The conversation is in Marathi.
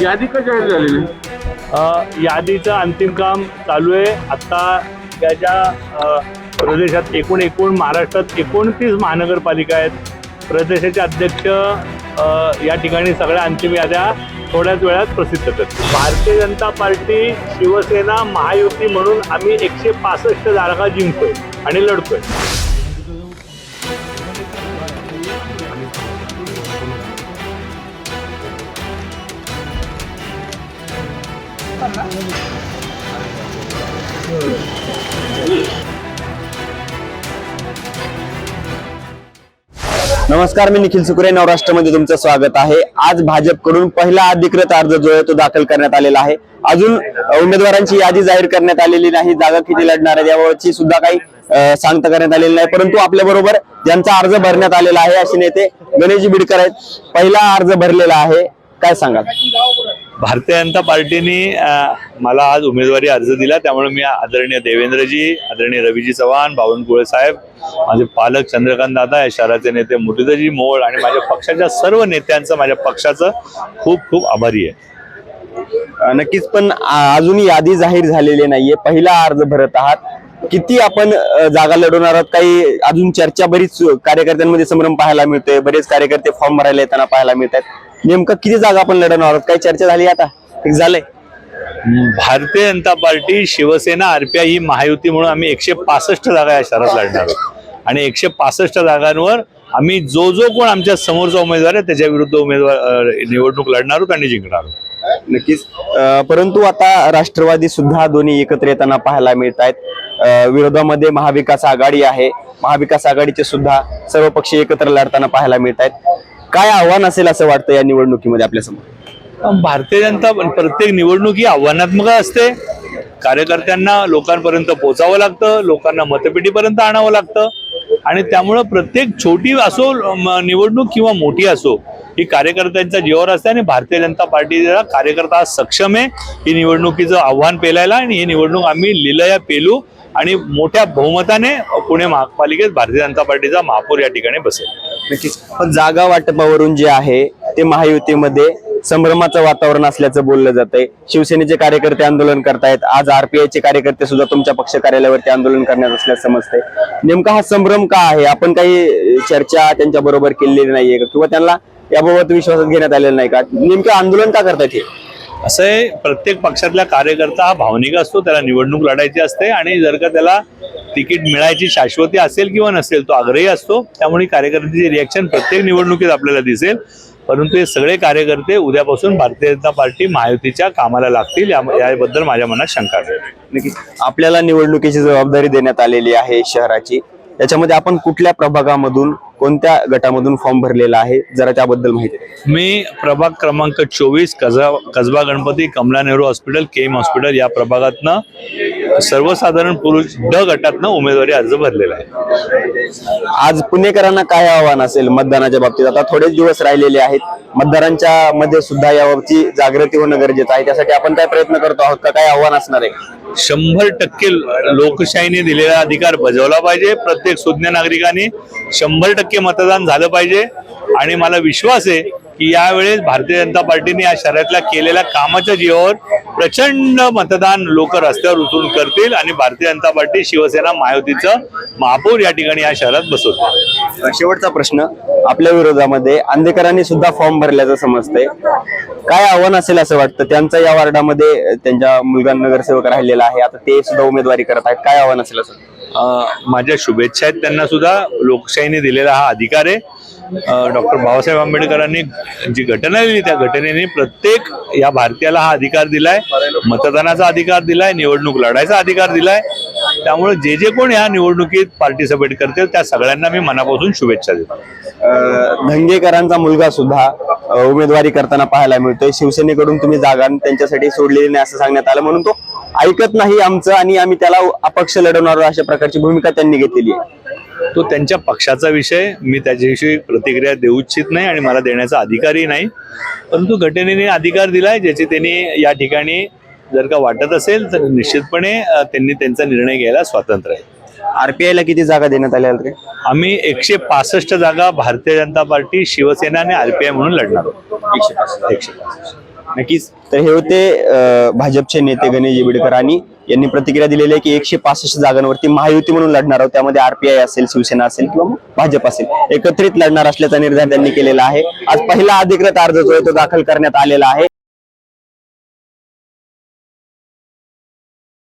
यादी का जाहीर झालेली? अ, यादीचं अंतिम काम चालू आहे. आता त्याच्या अ, प्रदेशात एकूण एकूण महाराष्ट्रात एकोणतीस महानगरपालिका आहेत. प्रदेशाचे अध्यक्ष अ, या ठिकाणी सगळ्या अंतिम याद्या थोड्याच वेळात प्रसिद्ध करतील. भारतीय जनता पार्टी शिवसेना महायुती म्हणून आम्ही एकशे पासष्ट जागा जिंकतोय आणि लढतोय. नमस्कार मी निखिल सुकुरे नवराष्ट्रमध्ये तुमचं स्वागत आहे. आज भाजपकडून पहिला अधिकृत अर्ज जो आहे तो दाखल करण्यात आलेला आहे. अजून उमेदवारांची यादी जाहीर करण्यात आलेली नाही जागा किती लढणार आहे याबाबतची सुद्धा काही सांगता करण्यात आलेली नाही. परंतु आपल्या बरोबर ज्यांचा अर्ज भरण्यात आलेला आहे असे नेते गणेश बिडकर आहेत. पहिला अर्ज भरलेला आहे. काय सांगाल? भारतीय जनता पार्टीने मला आज उमेदवारी अर्ज दिला. त्यामुळे मी आदरणीय देवेंद्रजी आदरणीय रवीजी चव्हाण बावनकुळे साहेब माझे पालक चंद्रकांत दादा या शहराचे नेते मुरलीधरजी मोळ आणि माझ्या पक्षाच्या सर्व नेत्यांचं माझ्या पक्षाचं खूप खूप आभारी आहे. नक्कीच पण अजूनही यादी जाहीर झालेली नाहीये. पहिला अर्ज भरत आहात. किती आपण जागा लढवणार आहात? काही अजून चर्चा बरीच कार्यकर्त्यांमध्ये संभ्रम पाहायला मिळतोय. बरेच कार्यकर्ते फॉर्म भरायला येताना पाहायला मिळत आहेत नेमकं किती जागा आपण लढवणार आहोत? काही चर्चा झाली आता? झालंय. भारतीय जनता पार्टी शिवसेना आरपीआय ही महायुती म्हणून आम्ही एकशे पासष्ट जागा या शहरात लढणार आहोत. आणि एकशे पासष्ट जागांवर आम्ही जो जो कोण आमच्या समोरचा उमेदवार आहे त्याच्या विरुद्ध उमेदवार निवडणूक लढणार आहोत आणि जिंकणार आहोत. नक्कीच. परंतु आता राष्ट्रवादी सुद्धा दोन्ही एकत्र येताना पाहायला मिळत आहेत. विरोधामध्ये महाविकास आघाडी आहे. महाविकास आघाडीचे सुद्धा सर्व पक्ष एकत्र लढताना पाहायला मिळत आहेत. काय आव्हान असेल असं वाटतं या निवडणुकीमध्ये आपल्यासमोर भारतीय जनता प्रत्येक निवडणूक ही आव्हानात्मक असते. कार्यकर्त्यांना लोकांपर्यंत पोचावं लागतं लोकांना मतपेटीपर्यंत आणावं लागतं. आणि त्यामुळं प्रत्येक छोटी असो निवडणूक किंवा मोठी असो ही कार्यकर्त्यांच्या जीवावर असते आणि भारतीय जनता पार्टीचा कार्यकर्ता सक्षम आहे ही निवडणुकीचं आव्हान पेलायला आणि ही निवडणूक आम्ही लिलया पेलू आणि मोठ्या बहुमताने पुणे महापालिकेत भारतीय जनता पार्टीचा महापौर या ठिकाणी बसेल. नक्कीच. पण जागा वाटपावरून जे आहे ते महायुतीमध्ये संभ्रमाचं वातावरण असल्याचं बोललं जातंय. शिवसेनेचे कार्यकर्ते आंदोलन करतायत. आज आरपीआयचे कार्यकर्ते सुद्धा तुमच्या पक्ष कार्यालयावरती आंदोलन करण्यात असल्याचं समजतंय. नेमका हा संभ्रम का आहे? आपण काही चर्चा त्यांच्या बरोबर केलेली नाहीये किंवा त्यांना याबाबत विश्वासात घेण्यात आलेला नाही का? नेमकं आंदोलन का करतायत हे? असं आहे प्रत्येक पक्षातल्या कार्यकर्ता हा भावनिक असतो त्याला निवडणूक लढायची असते आणि जर का त्याला तिकीट मिळायची शाश्वती असेल किंवा नसेल तो आग्रही असतो. त्यामुळे कार्यकर्त्याची रिॲक्शन प्रत्येक निवडणुकीत आपल्याला दिसेल. परंतु हे सगळे कार्यकर्ते उद्यापासून भारतीय जनता पार्टी महायुतीच्या कामाला लागतील याबद्दल माझ्या मनात शंका आहे आपल्याला निवडणुकीची जबाबदारी देण्यात आलेली आहे शहराची. त्याच्यामध्ये आपण कुठल्या प्रभागामधून कोणत्या गटामधून फॉर्म भरलेला आहे? जरा त्याबद्दल माहिती. मी प्रभाग क्रमांक चोवीस Kasba Kasba Ganpati Kamala Nehru hospital K M hospital या प्रभागातनं सर्वसाधारण पुरुष ड गटातनं उमेदवारी अर्ज भरलेला आहे. आज पुणेकरांना काय आव्हान असेल मतदानाच्या बाबतीत? आता थोडेच दिवस राहिलेले आहेत. मतदारांच्या मध्ये सुद्धा याबाबतची जागृती होणं गरजेचं आहे. त्यासाठी आपण काय प्रयत्न करतो आहोत? का काय आव्हान असणार आहे? शंभर टक्के लोकशाहीने दिलेला अधिकार बजावला पाहिजे. प्रत्येक सुज्ञ नागरिकांनी शंभर टक्के मतदान झालं पाहिजे. आणि मला विश्वास आहे की यावेळेस भारतीय जनता पार्टीने या शहरातल्या केलेल्या कामाच्या जीवावर प्रचंड मतदान लोक रस्त्यावर उतरून करतील आणि भारतीय जनता पार्टी शिवसेना महायुतीचं महापौर या ठिकाणी या शहरात बसवतील. शेवटचा प्रश्न. आपल्या विरोधामध्ये आंदेकरांनी सुद्धा फॉर्म भरल्याचं समजतंय. काय आव्हान असेल असं वाटतं? त्यांचा या वार्डामध्ये त्यांच्या मुलगा नगरसेवक राहिलेला आहे. आता ते सुद्धा उमेदवारी करत आहेत. काय आव्हान असेल असं? माझ्या शुभेच्छा आहेत. त्यांना सुद्धा लोकशाहीने दिलेला हा अधिकार आहे. डॉक्टर बाबासाहेब आंबेडकरांनी जी घटना लिहिली त्या घटनेने प्रत्येक या भारतीयाला हा अधिकार दिलाय. मतदानाचा अधिकार दिलाय निवडणूक लढायचा अधिकार दिलाय. त्यामुळे जे जे कोण या निवडणुकीत पार्टिसिपेट करतील त्या सगळ्यांना मी मनापासून शुभेच्छा देतो. धंगेकरांचा मुलगा सुद्धा उमेदवारी करताना पाहायला मिळतोय. शिवसेनेकडून तुम्ही जागा त्यांच्यासाठी सोडलेली नाही असं सांगण्यात आलं. म्हणून तो ऐकत नाही आमचं आणि आम्ही त्याला अपक्ष लढवणार अशा प्रकारची भूमिका त्यांनी घेतलेली आहे. तो त्यांच्या पक्षाचा विषय मी त्याच्याविषयी प्रतिक्रिया देऊ इच्छित नाही आणि मला देण्याचा अधिकारही नाही. परंतु घटनेने अधिकार दिलाय ज्याचे त्यांनी या ठिकाणी जर का वाटत असेल तर निश्चितपणे त्यांनी त्यांचा निर्णय घ्यायला स्वातंत्र्य आहे. आरपीआय ला किती जागा देण्यात आल्या? आम्ही एकशे पासष्ट जागा भारतीय जनता पार्टी शिवसेना आणि आरपीआय म्हणून लढणार आहोत. एकशे पासष्ट. नक्कीच. तर हे होते भाजपचे नेते गणेश बिडकर आणि यांनी प्रतिक्रिया दिलेली आहे की एकशे पासष्ट जागांवरती महायुती म्हणून लढणार आहोत. त्यामध्ये आरपीआय असेल शिवसेना असेल किंवा भाजप असेल. एकत्रित लढणार असल्याचा निर्धार त्यांनी केलेला आहे. आज पहिला अधिकृत अर्ज जो आहे तो दाखल करण्यात आलेला आहे.